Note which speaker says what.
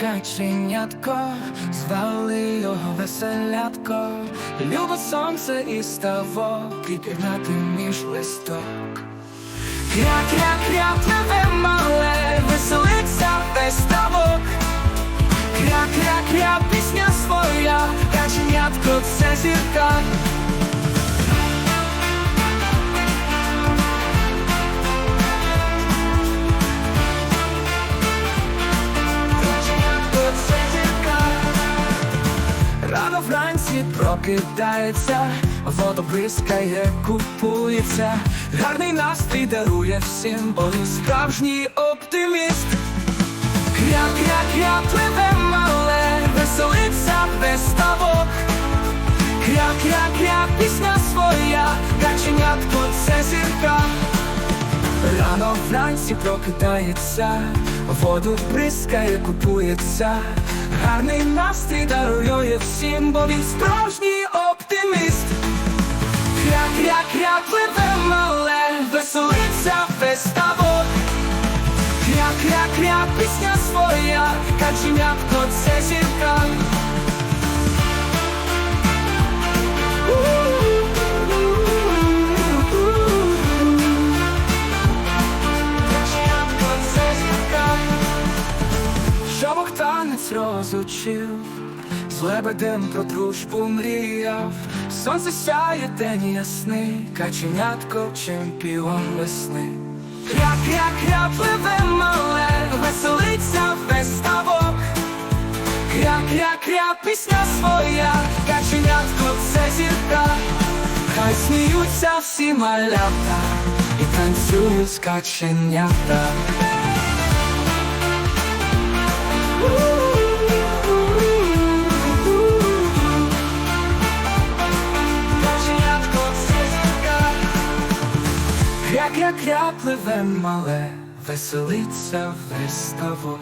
Speaker 1: каченятко, звали його веселятко, любить сонце і ставок, і пірнати між листок. Кря-кря-кря пливе мале, веселиться весь ставок. Кря-кря-кря, пісня своя, каченятко це зірка. Вранці прокидається, воду бризкає, купується, гарний настрій дарує всім, бо він справжній оптиміст. Кря-кря-кря пливе мале, веселиться весь ставок. Кря-кря-кря, пісня своя, каченятко це зірка. Рано вранці прокидається, воду бризкає, купується, гарний настрій дарує всім, бо він справжній оптиміст. Кря-кря-кря пливе мале, веселиться весь ставок. Кря-кря-кря, пісня своя, каченятко це зірка. Танець розучив, з лебедем про дружбу мріяв, сонце сяє день ясний, каченятко чемпіон весни. Кря-кря-кря пливе мале, веселиться весь ставок. Кря-кря-кря, пісня своя, каченятко це зірка. Хай сміються всі малята і танцюють з каченята. Кря-кря-кря пливе мале, веселиться весь ставок.